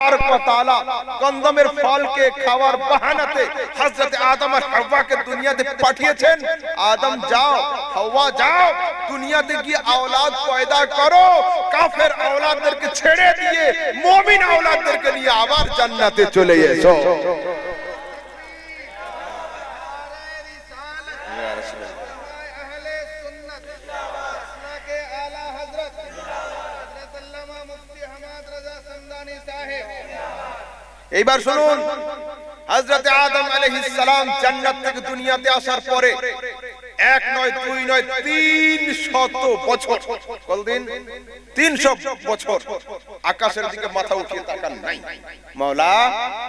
بارک و تعالی گندم ارفال کے کھاوار بہانتے حضرت آدم اور حوا کے دنیا دے پٹھئے چھن آدم جاؤ، حوا جاؤ، دنیا دے گی اولاد پیدا کرو۔ کافر اولاد در کے چھڑے دیئے، مومن اولاد در کے لیے آوار جنت چلے یہ سو এইবার শুনুন। হযরত আদম আলাইহিস সালাম থেকে দুনিয়াতে আসার পরে এক নয়, দুই নয়, তিন শত বছর কতদিন তিনশো বছর আকাশের দিকে মাথা উঠিয়ে তাকান নাই। মাওলা,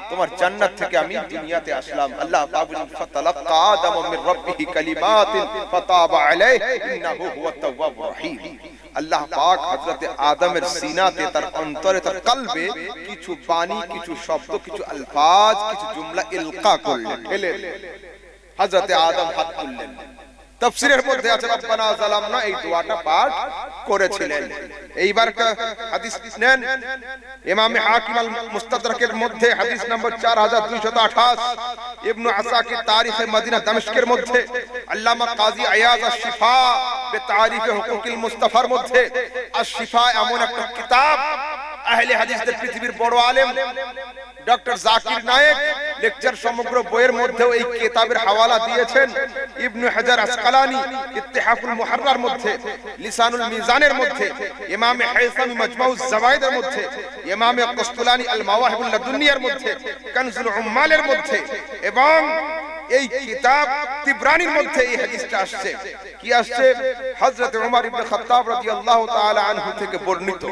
তোমার জান্নাত থেকে আমি দুনিয়াতে আসলাম। আল্লাহ পাবুল ফাতালাক্কা আদম মির রাব্বিহি কালিমাতিন ফাতাবা আলাইহি ইন্নাহু হুয়াত তাওয়াবুর রহিম। আল্লাহ পাক হযরত আদমের সিনাতে তার অন্তরে, তার কলবে কিছু বাণী, কিছু শব্দ, কিছু আলফাজ, কিছু জুমলা ইলকা করলেন ঠেলে হযরত আদম হাত তুললেন। তাফসীরের মধ্যে আছে রব্বানা যালামনা এই দোয়াটা পাঠ করেছিলেন। এইবার হাদিস নেন। ইমাম হাকিম আল মুস্তাদরাকের মধ্যে হাদিস নম্বর 4228 ইবনে আসাকির তারিখে মদিনা দামেস্কের মধ্যে। আল্লামা কাজী আয়াজ আশ-শিফা বিতারিফে হুকুকিল মুস্তাফার মধ্যে। আশ-শিফা এমন একটা কিতাব আহলে হাদিসদের পৃথিবীর বড় আলেম। ডক্টর জাকির নায়েক লেকচার সমগ্র বইয়ের মধ্যেও এই কিতাবের হাওয়ালা দিয়েছেন। ইবনে হাজার আসকালানি ইত্তিহাফুল মুহাররার মধ্যে, লিসানুল মিজানের মধ্যে, ইমাম হাইসামি মাজমাউজ জাওয়াইদের মধ্যে, ইমাম কস্তুলানি আল মাওয়াহিবুল লাদুনিয়ার মধ্যে, কানজুল উম্মালের মধ্যে এবং এই কিতাব তিবরানির মধ্যে এই হাদিসটা আসছে। কি আসছে? হযরত ওমর ইবনে খাত্তাব রাদিয়াল্লাহু তাআলা আনহু থেকে বর্ণিত।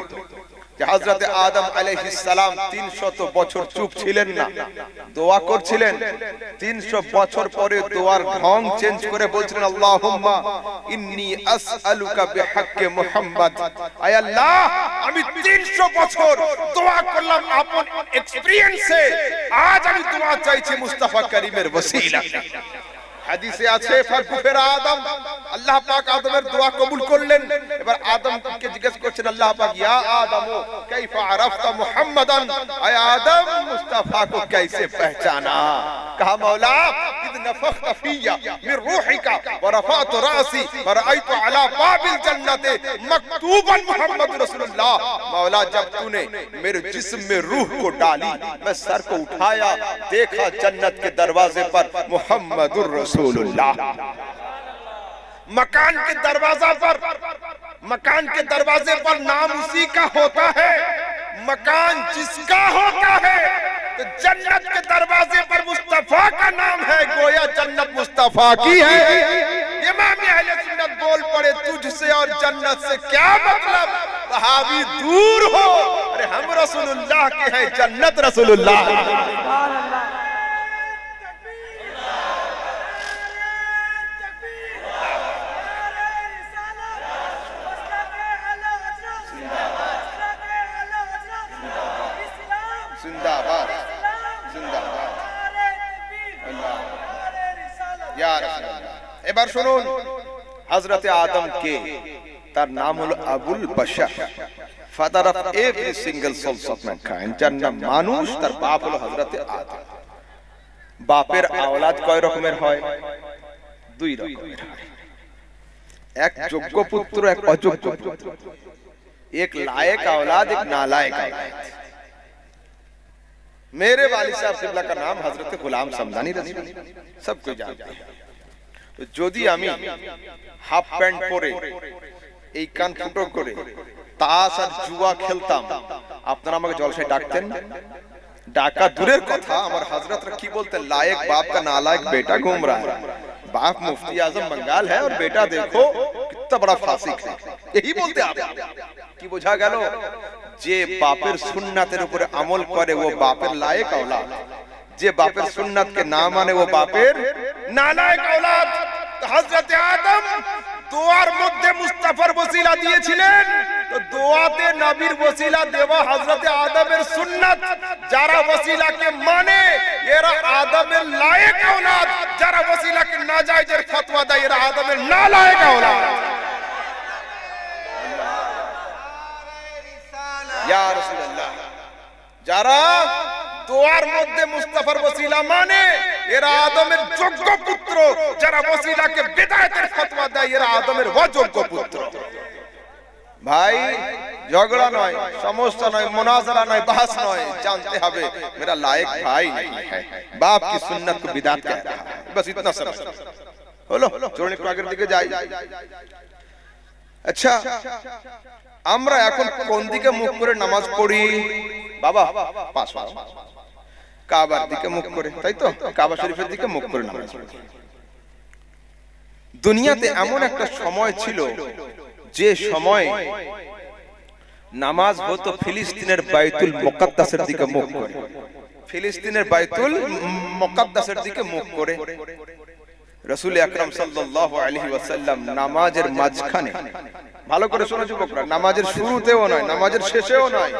যে আদম আলাইহিস সালাম 300 বছর চুপ ছিলেন না। দোয়া করছিলেন। 300 বছর পরে দোয়ার ঢং চেঞ্জ করে বলছিলেন, আল্লাহুম্মা ইন্নী আসআলুকা বিহাক্কি মুহাম্মদ। আয় আল্লাহ, আমি 300 বছর দোয়া করলাম আপন এক্সপেরিয়েন্সে আজ আমি দোয়া চাইছি মুস্তাফা করিমের ওসিলা। হাদিসে আছে ফারফুফেরা আদম। আল্লাহ পাক আদমের দোয়া কবুল করলেন। এবার আদমকে জিজ্ঞেস করছেন, আল্লাহ পাক, ইয়া আদম, কাইফা আরাফতা মুহাম্মাদান? আয় আদম মুস্তাফা কো কাইসে পহচানা? কাহা মাওলা? نفخت فیہ من روحی کا ورفعت راسی ورائیت على باب الجنت مکتوبا محمد رسول اللہ۔ مولا، جب تُو نے میرے جسم میں روح کو ڈالی، میں سر کو اٹھایا، دیکھا جنت کے دروازے پر محمد رسول اللہ۔ مکان کے دروازہ پر، مکان کے دروازے پر نام اسی کا ہوتا ہے۔ مکان جس کا ہوتا ہے، تو جنت اتفاقی ہے۔ امام اہل سنت بول پڑے، تجھ سے اور جنت سے کیا مطلب؟ بہاوی دور ہو۔ ہم رسول اللہ کے ہیں، جنت رسول اللہ۔ এবার শুনুন হযরতে আদম কে তার নাম হলো Abul Bashar father of every single souls of mankind যার নাম মানুষ তার বাপ হলো হযরতে আদম বাপের আওলাদ কয় রকমের হয় দুই রকমের হয় এক যোগ্য পুত্র এক অযোগ্য পুত্র एक लायक औलाद एक नालायक औलाद मेरे वालिद साहब सिबला का नाम हजरत गुलाम समदानी रसूल सब कोई जानते हैं যদি আমি হাফ প্যান্ট পরে এই কান ফুটো করে তাস আর জুয়া খেলতাম। আপনারা আমাকে জলসায় ডাকতেন ডাকা দূরের কথা আমার হাজরাতরা কি বলতে লায়েক বাপ কা নালায়ক বেটা ঘুম বাপ মুফতি আজম বঙ্গাল হ্যাঁ আর বেটা দেখো হ্যাঁ, হ্যাঁ, হ্যাঁ। কিত্তা বড়া ফাসিক এই বলতে আপ কি বোঝা গেল? যে বাপের সুন্নাতের উপরে আমল করে ও বাপের লায়েক औलाद যে বাপের সুন্নাতকে না মানে ও মানে বাপের নালায়ক আওলাদ। হজরতে আদম দোয়ার মধ্যে মুস্তাফার বসিলা দিয়েছিলেন। তো দোয়াতে নবীর বসিলা দেওয়া হজরতে আদমের সুন্নাত। যারা বসিলাকে মানে এরা আদমের লায়েক আওলাদ যারা বসিলাকে না জায়েজের ফতোয়া দেয়, এরা আদমের না লায়েক আওলাদ ইয়া রাসূলুল্লাহ, যারা দোয়ার মধ্যে মুস্তাফার বসিলা মানে এরা আদমের যোগ্য পুত্র, যারা বসিলাকে বেদায়তের ফতোয়া দেয়, এরা আদমের অযোগ্য পুত্র। ভাই, ঝগড়া নয়, সমস্যা নয়, মোনাজারা নয়, বাস নয়, জানতে হবে মেরা লায়েক ভাই বাপ কি সুন্নত কো বিদাত কহ রহা বাস ইতনা সর হলো, চলুন একটু আগের দিকে যাই। আচ্ছা আমরা এখন কোন দিকে মুখ করে নামাজ পড়ি? বাবা, পাঁচ কাবার দিকে মুখ করে, তাই তো? কাবা শরীফের দিকে মুখ করে নামাজ দুনিয়াতে এমন একটা সময় ছিল, যে সময় নামাজ হতো ফিলিস্তিনের বাইতুল মুকাদ্দাসের দিকে মুখ করে। ফিলিস্তিনের বাইতুল মুকাদ্দাসের দিকে মুখ করে। রসুল আকরাম সাল্লাল্লাহু আলাইহি ওয়াসাল্লাম নামাজের মাঝখানে ভালো করে শোনো যুবকরা নামাজের শুরুতেও নয় নামাজের শেষেও নয়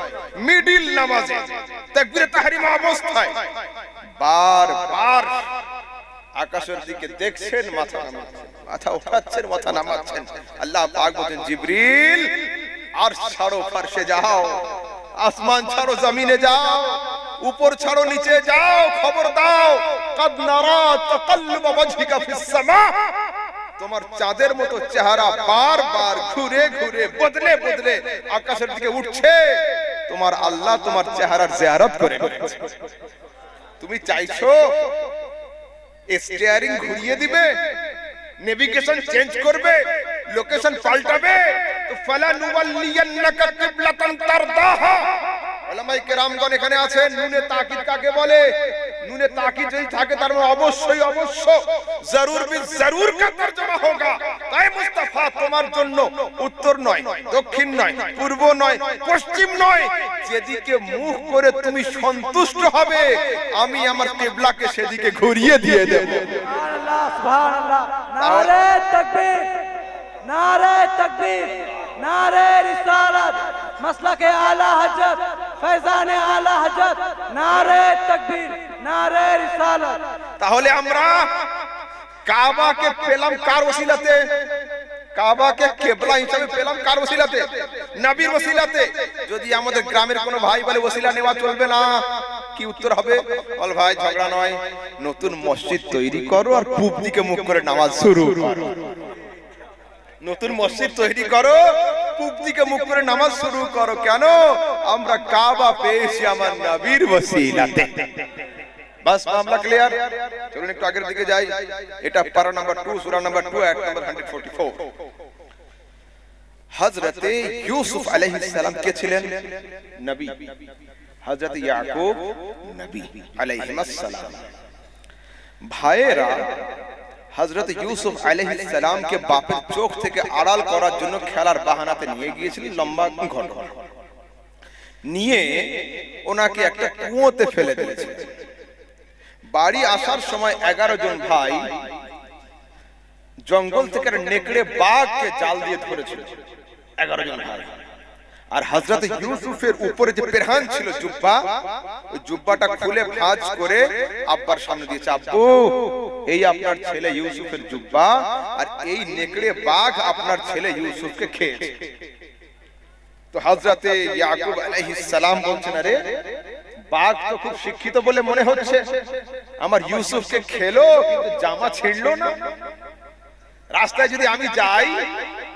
মিডিল নামাজে তাকবীরে তাহরিমা অবস্থায়। বার বার। আকাশের দিকে দেখছেন মাথা নামাচ্ছেন। মাথা উঠাচ্ছেন মাথা নামাচ্ছেন। আল্লাহ পাক বলেন জিবরিল আর ছাড়ো ফারশে যাও। আসমান ছাড়ো জমিনে যাও। উপর ছাড়ো, নিচে যাও, খবর দাও। তোমার চাঁদের মতো চেহারা বারবার ঘুরে ঘুরে, বদলে বদলে আকাশের দিকে উঠছে। তোমার আল্লাহ তোমার চেহারার জিয়ারত করে তুমি চাইছো স্টিয়ারিং ঘুরিয়ে দিবে নেভিগেশন চেঞ্জ করবে লোকেশন পাল্টাবে। তো ফালা নুওয়াল্লিয়ান্নাকা কিবলাতান তারদাহা। ওলামাই কেরামগণ এখানে আছেন, নুনে তাকিদ কাকে বলে? নুনে তাকিদ যদি থাকে তার মানে অবশ্যই অবশ্য জরুর বি জরুর কা তরজমা হোগা। তাই মুস্তাফা, তোমার জন্য উত্তর নয়, দক্ষিণ নয়, পূর্ব নয়, পশ্চিম নয়। যেদিকে মুখ করে তুমি সন্তুষ্ট হবে, আমি আমার কিবলাকে সেদিকে ঘুরিয়ে দিয়ে দেব। সুবহানাল্লাহ সুবহানাল্লাহ। নারে তাকবীর। নারে তকবীর, নারে রিসালাত, মাসলাকে আলা হযরত ফয়জান আলা হযরত নারে তকবীর, নারে রিসালাত। তাহলে আমরা কাবাকে পেলাম কার ওসিলাতে? কাবাকে কেবলা হিসাবে পেলাম কার ওসিলাতে? নবীর ওসিলাতে? যদি আমাদের গ্রামের কোনো ভাই বলে ওসিলা নেওয়া চলবে না, কি উত্তর হবে? বল ভাই, ঝগড়া নয়। নতুন মসজিদ তৈরি করো আর পূব দিকে মুখ করে নামাজ শুরু নতুন মসজিদ তৈরি করো। পূব দিকে মুখ করে নামাজ শুরু করো। কেন? আমরা কাবা পেয়েছি আমার নবীর ওসিলাতে। বাস মামলা ক্লিয়ার চলুন একটু আগের দিকে যাই। এটা পারা নাম্বার 2 সূরা নাম্বার 2 আয়াত নাম্বার 144 হযরতে ইউসুফ আলাইহিস সালাম কে ছিলেন? নবী। হযরত ইয়াকুব নবী আলাইহিস সালাম ভাইয়েরা হযরত ইউসুফ সালামকে বাপের চোখ থেকে আড়াল করার জন্য খেলার বাহানাতে নিয়ে গিয়েছিলেন লম্বা ঘটনা নিয়ে ওনাকে একটা কুয়োতে ফেলে দিয়েছিলেন। বাড়ি আসার সময় এগারো জন ভাই জঙ্গল থেকে নেকড়ে বাঘকে জাল দিয়ে ধরেছিল। এগারো জন ভাই। আর হজরত ইউসুফের উপরে যে পেরহান ছিল জুব্বা ওই জুব্বাটা খুলে ভাঁজ করে আব্বার সামনে দিয়েছে আব্বু এই আপনার ছেলে ইউসুফের জুব্বা আর এই নেকড়ে বাঘ আপনার ছেলে ইউসুফকে খেয়েছে। তো হজরতে ইয়াকুব আলাইহিস সালাম বলছেন আরে বাঘ তো খুব শিক্ষিত বলে মনে হচ্ছে। আমার ইউসুফকে খেলো কিন্তু জামা ছিঁড়লো না। রাস্তায় যদি আমি যাই,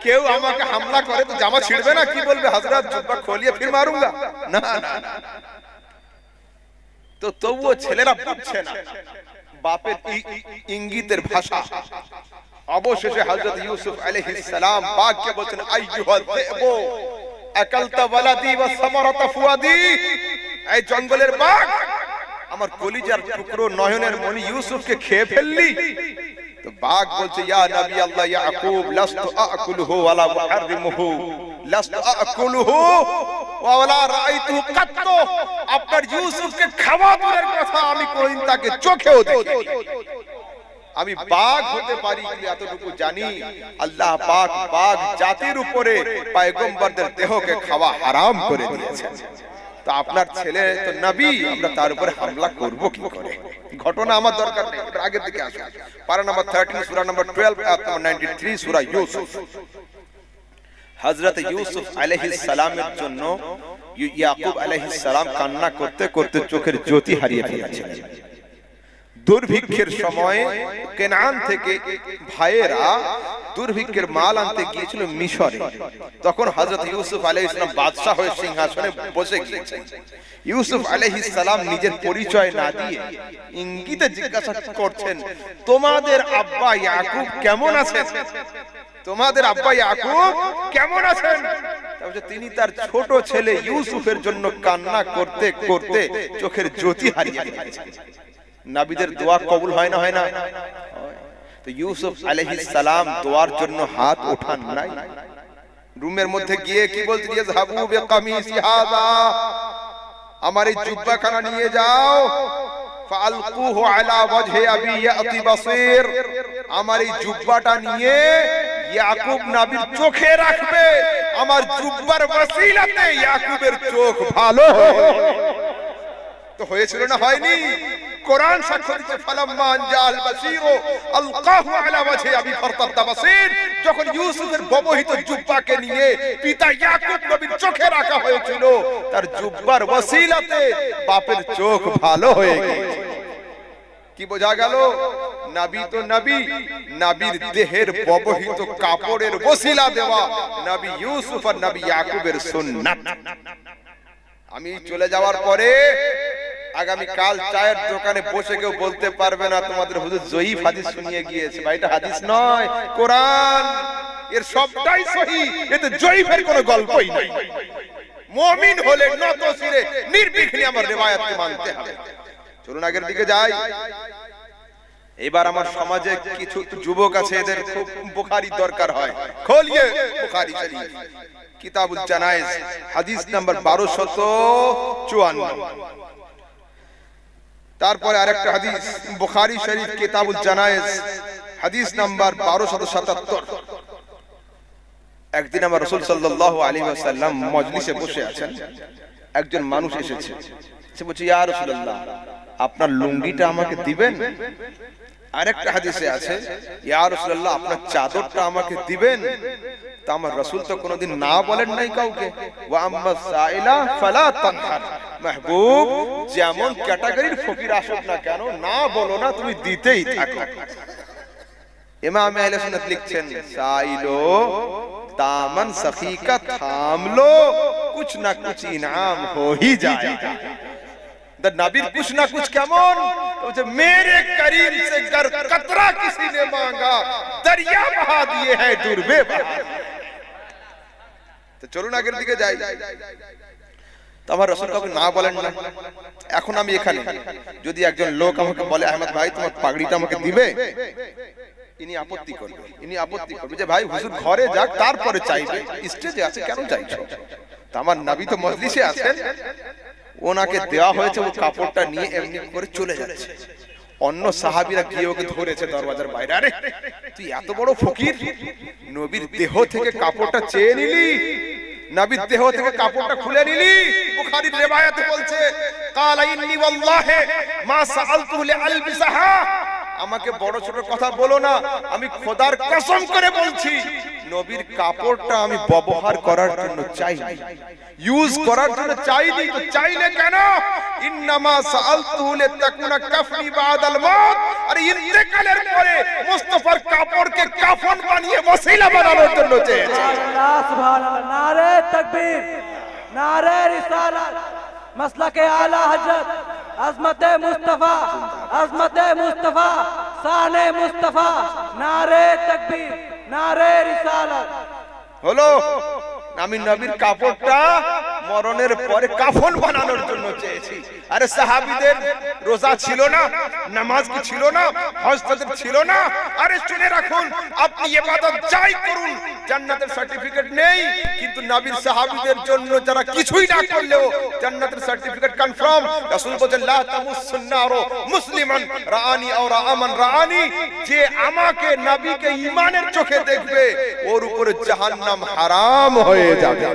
কেউ আমাকে হামলা করে, তো জামা ছিঁড়বে না? কি বলবে হজরত জুব্বা খোলিয়ে ফির মারুঙ্গা? না। তো তবুও ছেলেরা বুঝছে না, বাপের ইঙ্গিতের ভাষা। অবশেষে হযরত ইউসুফ আলাইহিস সালাম বাঘকে বলছেন আইয়ুহাল যিবু আকালতা ওয়ালাদি ওয়া সামারাতা ফুয়াদি। এই জঙ্গলের বাঘ, আমার কলিজার টুকরো নয়নের মনি ইউসুফকে খেয়ে ফেললি। তো বাঘ বলছে, ইয়া নবী আল্লাহ, ইয়াকুব, লাস্তু আকুলুহু ওয়ালা লাস্তু আকুলুহু ওয়ালা রাআইতুহু কাত্তু। আপনার ইউসুফকে খাওয়া দূরের কথা আমি কোনদিন তাকে চোখেও আমি বাঘ হতে পারি এতটুকু জানি, আল্লাহ পাক বাঘ জাতির উপরে পয়গম্বরদের দেহকে খাওয়া হারাম করে দিয়েছেন। আপনার ছেলে তো নবী, আমরা তার উপরে হামলা করব কি করে? ঘটনা আমার দরকার নেই এবার আগের দিকে আসুন। পারা নাম্বার 13 সূরা নাম্বার 12 আয়াত নাম্বার নাইনটি থ্রি সুরা ইউসুফ। হজরত ইউসুফ আলাইহিস সালামের জন্য ইয়াকুব আলাইহিস সালাম কান্না করতে করতে চোখের জ্যোতি হারিয়ে ফেলেছিলেন। দুর্ভিক্ষের সময় কেনান থেকে ভাইয়েরা দুর্ভিক্ষের মাল আনতে গিয়েছিল মিশরে। তখন হযরত ইউসুফ আলাইহিস সালাম বাদশা হয়ে সিংহাসনে বসে গিয়েছেন ইউসুফ আলাইহিস সালাম নিজের পরিচয় না দিয়ে ইঙ্গিতে জিজ্ঞাসা করছেন তোমাদের আব্বা ইয়াকুব কেমন আছেন? তোমাদের আব্বা ইয়াকুব কেমন আছেন? তিনি তার ছোট ছেলে ইউসুফের জন্য কান্না করতে করতে চোখের জ্যোতি হারিয়ে নাবিদের দোয়া কবুল হয় না হয় না? তো ইউসুফ আলাইহিস সালাম দোয়ার জন্য হাত ওঠান নাই। রুমের মধ্যে গিয়ে কি বলতে আমার এই জুব্বাখানা নিয়ে যাও। আমার এই জুব্বাটা নিয়ে ইয়াকুব নবীর চোখে রাখবে। আমার জুব্বার ইয়াকুবের চোখ ভালো। তো হয়েছিল না হয়নি। কোরআন সাক্ষ্য দিচ্ছে ফালাম্মা আনজাল বাসীর আলকাহু আলা ওয়াজহি আবি ফারতাদ বাসীর যখন ইউসুফের ব্যবহৃত জুব্বাকে নিয়ে পিতা ইয়াকুব নবীর চোখে রাখা হয়েছিল, তার জুব্বার ওসিলাতে বাপের চোখ ভালো হয়ে গিয়েছে। কি বোঝা গেল? নাবি তো নবী, নবীর দেহের ব্যবহৃত কাপড়ের ওসিলা দেওয়া নবী ইউসুফ আর নবী ইয়াকুবের সুন্নাত। আমি চলে যাওয়ার পরে আগামী কাল চায়ের দোকানে বসে কেউ বলতে পারবে না, তোমাদের হুজুর জয়ীফ হাদিস শুনিয়ে গিয়েছে। ভাই, এটা হাদিস নয়, কোরআন। এর সবটাই সহি, এতে জয়ীফের কোনো গল্পই নাই। মুমিন হলে নত শিরে নির্বিঘ্নে আমার রিওয়ায়াতকে মানতে হবে। চলুন আগের দিকে যাই। এবার আমার সমাজে কিছু যুবক আছে, এদের খুব বুখারি দরকার হয়। খোলিয়ে বুখারি শরীফ। কিতাবুল জানায়েজ, হাদিস নাম্বার 1254 তারপরে আরেকটা হাদিস, বুখারী শরীফ, কিতাবুল জানায়েজ, হাদিস নাম্বার 1277 একদিন আমার রাসূল সাল্লাল্লাহু আলাইহি ওয়াসাল্লাম মজলিসে বসে আছেন, একজন মানুষ এসেছে। সে বলছে, ইয়া রাসূলুল্লাহ, আপনার লুঙ্গিটা আমাকে দিবেন? আরেকটা হাদিসে আছে, ইয়া রাসূলুল্লাহ, আপনার চাদরটা আমাকে দিবেন? তা আমার রসুল তো কোনোদিন না বলেন নাই কাউকে মাহবুব যেমন فقیر آشوک نہ کہنو نا بولو نا تمہیں دیتے ہی تھا امام اہل سنت لکھছেন سائلو تامن سخی کا تھاملو، کچھ نہ کچھ انعام ہو ہی جائے۔ گا در نبیر کچھ نہ کچھ کیا مون میرے کریم سے گر قطرہ کسی نے مانگا، دریا بہا دیئے ہیں، دور بے بہا۔ চলুন আগের দিকে যাই। এখন আমি এখানে। যদি একজন লোক আমাকে বলে, আহমদ ভাই পাগড়িটা আমাকে ইনি আপত্তি করবে, ইনি আপত্তি করবে যে, ভাই ঘরে যাক, তারপরে চাইবে। স্টেজে আছে, কেন চাইছো আমার নবী তো মজলিসে আছেন। ওনাকে দেওয়া হয়েছে, ও কাপড়টা নিয়ে এমনি করে চলে যাচ্ছে। অন্য সাহাবিরা গিয়ে ওকে ধরেছে দরওয়াজার বাইরে। আরে, তুই এত বড় ফকির? নবীর দেহ থেকে কাপড়টা চেয়ে নিলি? নবীর দেহ থেকে কাপড়টা খুলে নিলি? বুখারীর রিওয়ায়াতে বলছে, কালা ইন্নী ওয়াল্লাহি মা সাআলতু লিআলবিসাহা আমাকে বড় ছোট কথা বলো না, আমি খোদার কসম করে বলছি নবীর কাপড়টা আমি ব্যবহার করার জন্য চাই। ইউজ করার জন্য চাইনি, তো চাই না কেন? ইননামা সাআলতুহু লিতাকুনা কাফনি বাদাল মউত। আর ইন্তেকালের পরে মুস্তাফার কাপড়কে কাফন বানিয়ে ওসিলা বানানোর জন্য চেয়েছে। আল্লাহ সুবহানাল্লাহ। নারে তাকবীর, নারে রিসালাত। মাসলাকে আলা হযরত, আজমতে মুস্তাফা আজমতে মুস্তাফা সানে মুস্তাফা نعرے তাকবীর। হলো আমি নবীর কাপড়টা মরণের পরে কাফন বানানোর জন্য চেয়েছি। আরে সাহাবীদের রোজা ছিল না, নামাজ কি ছিল না, হজ তাদের ছিল না? আরে শুনে রাখুন, আপনি ইবাদত যাই করুন, জান্নাতের সার্টিফিকেট নেই, কিন্তু নবীর সাহাবীদের জন্য যারা কিছুই না করলেও জান্নাতের সার্টিফিকেট কনফার্ম রাসূল বলেন লা তামুসুন নারু মুসলিমান, রাআনি আও রাআমান, রাআনি, যে আমাকে নবীকে ঈমানের চোখে দেখবে, ওর উপরে জাহান্নাম হারাম হয়ে যাবে।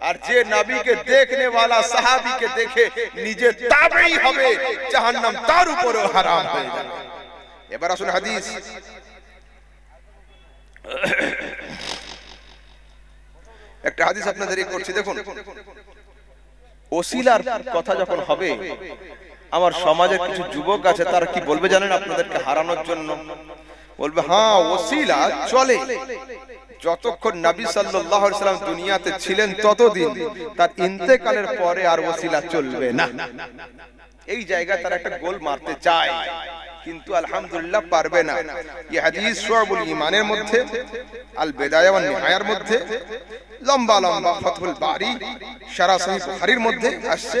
আর যে নবীকে দেখনে वाला সাহাবীকে দেখে নিজে তাবেই হবে জাহান্নাম তার উপরেও হারাম হয়ে যাবে। এবার আসুন হাদিস। একটা হাদিস আপনাদের করছি দেখুন। ওসিলার কথা যখন হবে আমার সমাজের কিছু যুবক আছে তারা কি বলবে জানেন আপনাদেরকে হারানোর জন্য? বলবে হ্যাঁ ওসিলা চলে। যতক্ষণ নবী সাল্লাম দুনিয়াতে ছিলেন ততদিন, তার ইন্তেকালের পরে আর ওসিলা চলবে না। এই জায়গায় তারা একটা গোল মারতে চায়, কিন্তু আলহামদুলিল্লাহ পারবে না। এই হাদিস ঈমানের মধ্যে আল বিদায়া নিহায়ার মধ্যে, লম্বা লম্বা ফাতহুল বারি, সারা সহিহ মধ্যে আসছে।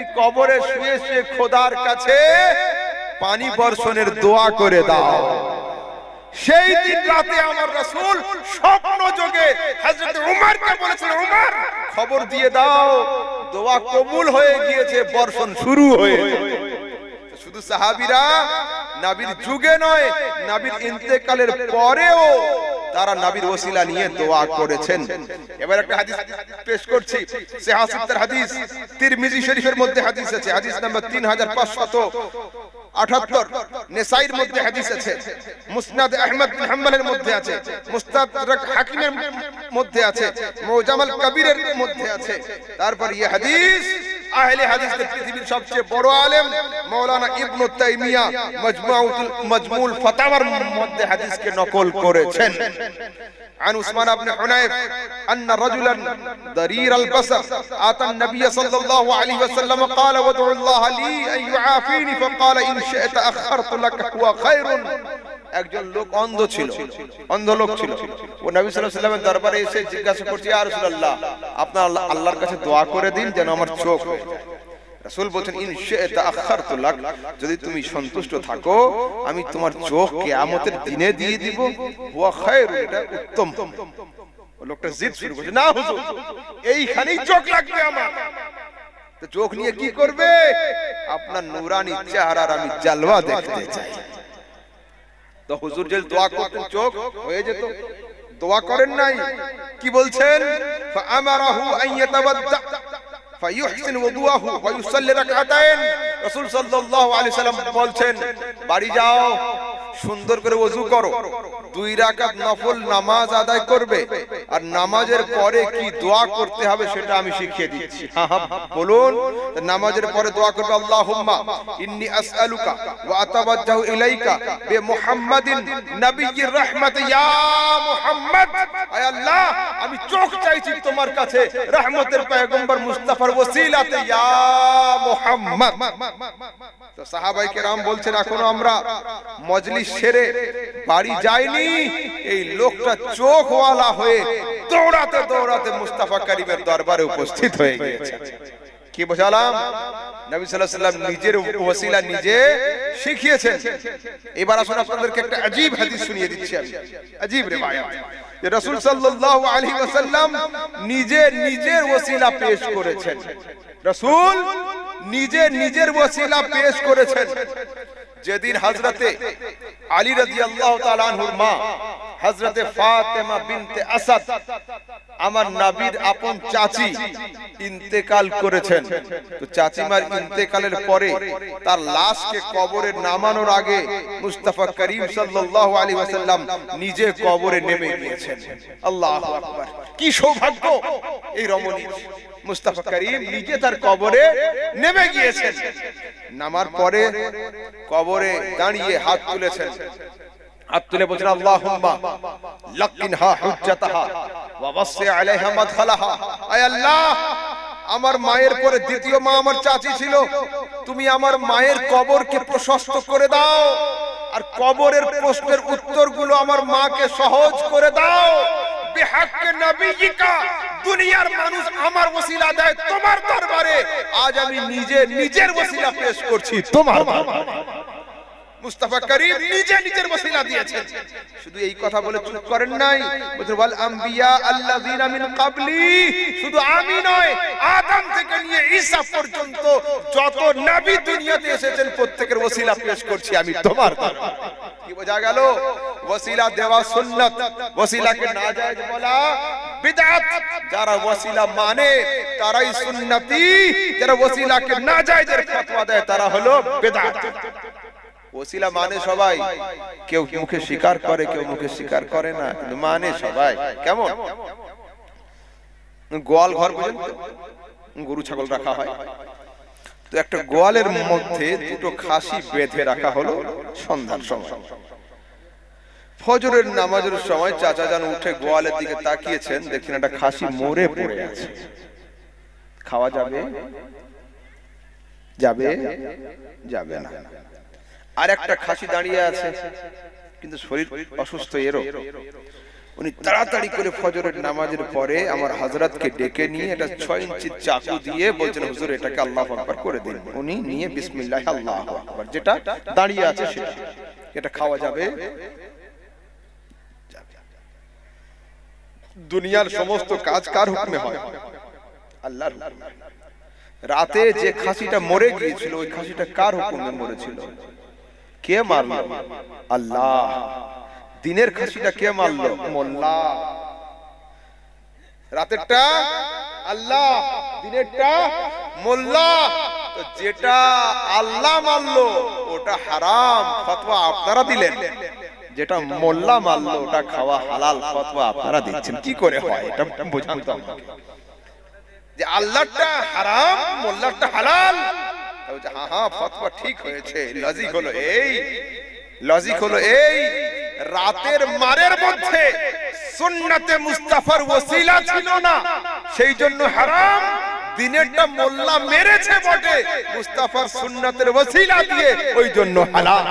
তুমি কবরে শুয়ে শুয়ে খোদার কাছে পানি বর্ষণের দোয়া করে দাও। সেই দিন রাতে আমার রাসূল স্বপ্ন যোগে হযরত উমরকে বলেছিল উমর খবর দিয়ে দাও। দোয়া কবুল হয়ে গিয়েছে বর্ষণ শুরু হয়েছে শুধু সাহাবীরা, নবীর যুগে নয়, নবীর ইন্তেকালের পরেও তারা নবীর ওসিলা নিয়ে দোয়া করেছেন। এবার একটা হাদিস পেশ করছি সিহাসিত্তার হাদিস, তিরমিজি শরীফের মধ্যে হাদিস আছে, হাদিস নাম্বার 3578 নেসাইর মধ্যে হাদিস আছে, মুসনাদ আহমদ হাম্বলের মধ্যে আছে মুস্তাদরাক হাকিমের মধ্যে আছে, মুজামাল কবিরের মধ্যে আছে। তারপর এই হাদিস আহলে হাদিসের পৃথিবীর সবচেয়ে বড় আলেম মাওলানা ইবনু তাইমিয়া মজমুউল মজমুল ফাতাওয়ার মধ্যে হাদিসকে নকল করেছেন عن عثمان بن حنيف أن رجلا ضرير البصر آتى النبي صلى الله عليه وسلم قال وادع الله لي أن يعافيني فقال إن شئت أخرت لك هو خير একজন লোক অন্ধ ছিল, অন্ধ লোক ছিল। ও নবী সাল্লাল্লাহু আলাইহি ওয়াসাল্লামের দরবারে এসে জিজ্ঞাসা করছে, ইয়া রাসূলুল্লাহ, আপনার আল্লাহ- আল্লাহর কাছে দোয়া করে দিন যেন আমার চোখ হয়ে যায়। রাসূল বলছেন ইন শি'তা আখারতু লাক, যদি তুমি সন্তুষ্ট থাকো, আমি তোমার চোখ কিয়ামতের দিনে দিয়ে দিব। হুয়া খায়র এটা উত্তম। লোকটা জিদ শুরু করছে, না হুজুর, এইখানেই চোখ লাগবে আমার। চোখ নিয়ে কি করবে? আপনার নুরানি চেহারার আমি জালওয়া দেখতে চাই। তো হুজুর যে দোয়া করতেন চোখ হয়ে যেত। দোয়া করেন নাই। কি বলছেন? ফাআমারাহু আন ইয়াতাওয়াদ্দা ফায়ুহসিন ওযুআহু ওয়া ইউসাল্লি রাকাতাইন। রাসূল সাল্লাল্লাহু আলাইহি সাল্লাম বলছেন বাড়ি যাও। সুন্দর করে ওযু করো। দুই রাকাত নফল নামাজ আদায় করবে আর নামাজের পরে কি দোয়া করতে হবে সেটা আমি শিখিয়ে দিচ্ছি। বলুন, নামাজের পরে দোয়া করবে আল্লাহুম্মা, ইন্নী আসআলুকা ওয়া আতাওয়াজ্জাহু ইলাইকা বে মুহাম্মাদিন নবিয়্যির রাহমাত। ইয়া মুহাম্মদ, আয় আল্লাহ, আমি চোখ চাইছি তোমার কাছে রহমতের পয়গম্বর মুস্তাফার ওসিলাতে। ইয়া মুহাম্মদ। তো সাহাবাই কেরাম বলছেন এখনও আমরা মজলিস সেরে বাড়ি যাইনি। এই লোকটা চোখওয়ালা হয়ে দৌড়াতে দৌড়াতে মুস্তাফা করিমের দরবারে উপস্থিত হয়ে গিয়েছে। কি বোঝালাম? নবী সাল্লাল্লাহু আলাইহি সাল্লাম নিজের ওসিলা নিজে শিখিয়েছেন। এবার আসুন আপনাদেরকে একটা আজীব হাদিস শুনিয়ে দিচ্ছি আমি। আজীব রিওয়ায়াত যে রাসূল সাল্লাল্লাহু আলাইহি ওয়াসাল্লাম নিজে নিজের ওসিলা পেশ করেছেন। রাসূল নিজে নিজের ওসিলা পেশ করেছেন। যেদিন হযরতে আলী রাদিয়াল্লাহু তাআলা আনহুর মা, হযরতে ফাতেমা বিনতে আসাদ, আমার নবীর আপন চাচি ইন্তেকাল করেছেন। তো চাচিমার ইন্তেকালের পরে তার লাশকে কবরে নামানোর আগে মুস্তাফা করিম সাল্লাল্লাহু আলাইহি ওয়াসাল্লাম নিজে কবরে নেমে গিয়েছেন। আল্লাহু আকবার। কি সৌভাগ্য এই রমণীর। মুস্তাফা করিম নিজে তার কবরে নেমে গিয়েছেন। নামার পরে কবরে দাঁড়িয়ে হাত তুলেছেন। হাত তুলে বলছেন আল্লাহুম্মা লাকিনহা হুজ্জাতাহা ওয়া ওয়াসি আলাইহা মাদখালাহা। আয় আল্লাহ আমার মায়ের পরে দ্বিতীয় মা আমার চাচি ছিল। তুমি আমার মায়ের কবরকে প্রশস্ত করে দাও আর কবরের প্রশ্নের উত্তরগুলো আমার মাকে সহজ করে দাও। বিহাক্কে দুনিয়ার মানুষ আমার ওসিলা দেয় তোমার দরবারে। আজ আমি নিজে, নিজের ওসিলা পেশ করছি তোমার থেকে নিয়ে পর্যন্ত যত এসেছেন, প্রত্যেকের ওসিলা পেশ করছি আমি তোমার। কি বোঝা গেল? ওসিলা দেওয়া সুন্নাত, ওসিলাকে নাজায়েজ বলা বিদআত যারা ওসিলা মানে তারাই সুন্নতি। যারা ওসিলাকে নাজায়েজের ফতোয়া দেয়, তারা হলো বিদআত ওসিলা মানে সবাই। কেউ মুখে স্বীকার করে, কেউ মুখে স্বীকার করে না, কিন্তু মানে সবাই। কেমন? গোয়াল ঘর বুঝেন তো? গরু, ছাগল রাখা হয়। তো একটা গোয়ালের মধ্যে দুটো খাসি বেঁধে রাখা হলো সন্ধ্যার সময়। ফজরের নামাজের সময় চাচা যান উঠে গোয়ালের দিকে তাকিয়েছেন, দেখছেন একটা খাসি মরে পড়ে আছে। খাওয়া যাবে? যাবে? যাবে না। আর একটা খাসি দাঁড়িয়ে আছে, কিন্তু শরীর অসুস্থ এরও। উনি তাড়াতাড়ি করে ফজরের নামাজের পরে আমার হযরতকে ডেকে নিয়ে এটা ছয় ইঞ্চি চাকু দিয়ে বলছেন, হুজুর, এটাকে আল্লাহ আকবার করে দিন। উনি নিয়ে বিসমিল্লাহ, আল্লাহ আকবার। যেটা দাঁড়িয়ে আছে সেটা। এটা খাওয়া যাবে। দুনিয়ার সমস্ত কাজ কার হুকুমে হয়? আল্লাহর রাতে যে খাসিটা মরে গিয়েছিল, ওই খাসিটা কার হুকুমে মরেছিল? কে মারলো? আল্লাহ। দিনের খাসিটা কে মারলো? মোল্লা। রাতেরটা? আল্লাহ। দিনেরটা? মোল্লা। যেটা আল্লাহ মারলো ওটা হারাম। ফতোয়া আপনারা দিলেন। যেটা মোল্লা মারলো ওটা খাওয়া হালাল। ফতোয়া আপনারা দিচ্ছেন। কি করে হয়? এটা বোঝান তো আমাকে যে আল্লাহটা হারাম মোল্লাটা হালাল। হ্যাঁ হ্যাঁ ফতোয়া ঠিক হয়েছে। লজিক হলো এই। লজিক হলো এই। রাতের মারের মধ্যে সুন্নাতে মুস্তাফার ওসিলা ছিল না। সেই জন্য হারাম। দিনেরটা মোল্লা মেরেছে বটে। মুস্তাফার সুন্নাতের ওসিলা দিয়ে ওই জন্য হালাল।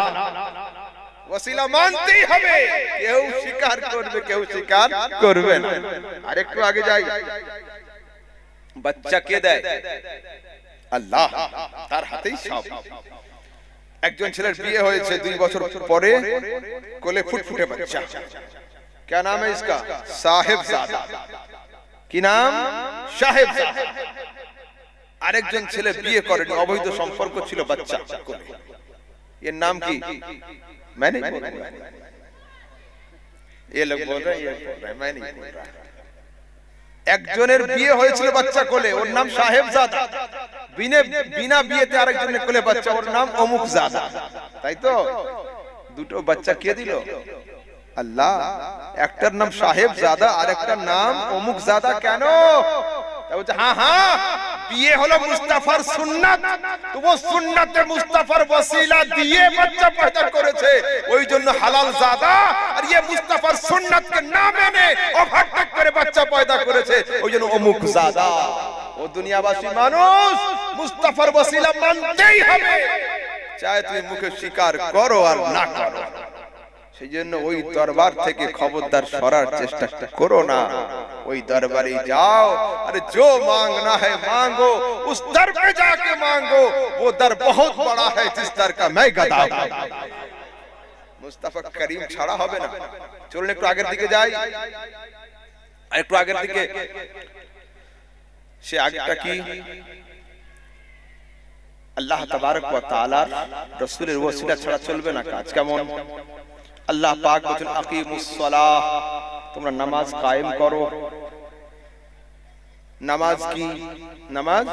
ওসিলা মানতেই হবে। কেউ স্বীকার করবে, কেউ স্বীকার করবে না। আরেকটু আগে যাই। বাচ্চা কে দেয়? আল্লাহ, তার হাতেই সব। একজন ছেলের বিয়ে হয়েছে দুই বছর পরে কোলে ফুটফুটে বাচ্চা क्या नाम है इसका साहेब जादा কি নাম সাহেব জাদা আরেকজন ছেলে বিয়ে করেনি অবৈধ সম্পর্ক ছিল বাচ্চা কোলে এর নাম কি मैं नहीं बोल रहा ये लोग बोल रहे हैं ये बोल रहे हैं मैं नहीं बोल रहा একজনের বিয়ে হয়েছিল বাচ্চা কোলে ওর নাম সাহেব জাদা বিনে, বিনা বিয়েতে আরেকজনের কোলে বাচ্চা, ওর নাম অমুক জাদা। তাই তো? দুটো বাচ্চা কে দিল? আল্লাহ, একটার নাম সাহেব জাদা, আর একটার নাম অমুক জাদা কেন? হ্যাঁ হ্যাঁ বিয়ে হলো মুস্তাফার সুন্নাত। তো ও সুন্নাতে মুস্তাফার দিয়ে বাচ্চা পয়দা করেছে। ওই জন্য হালাল জাদা, আর ইয়ে মুস্তাফার সুন্নাতকে না মেনে ওভারটেক করে বাচ্চা পয়দা করেছে। ওই জন্য অমুক জাদা। ও দুনিয়াবাসী মানুষ, মুস্তাফার বসিলা মানতেই হবে। চাই তুমি মুখে স্বীকার করো আর না করো। সেই জন্য ওই দরবার থেকে খবরদার সরার চেষ্টা করো না। ওই দরবারে যাও। আরে जो मांगना হে मांगो উস দর পে जाके मांगो ও দর বহুত বড়া হে জিস দর কা মে গদা। মুস্তাফা করিম ছাড়া হবে না। চলুন একটু আগের দিকে যাই। একটু আগের দিকে সে আগটা কি আল্লাহ তাবারক ওয়া তাআলা রাসূলের ওসিলা ছাড়া চলবে না কাজ কেমন? আল্লাহ পাক বলেন আকিমুস সালাহ তোমরা নামাজ কায়েম করো। নামাজ কি? নামাজ?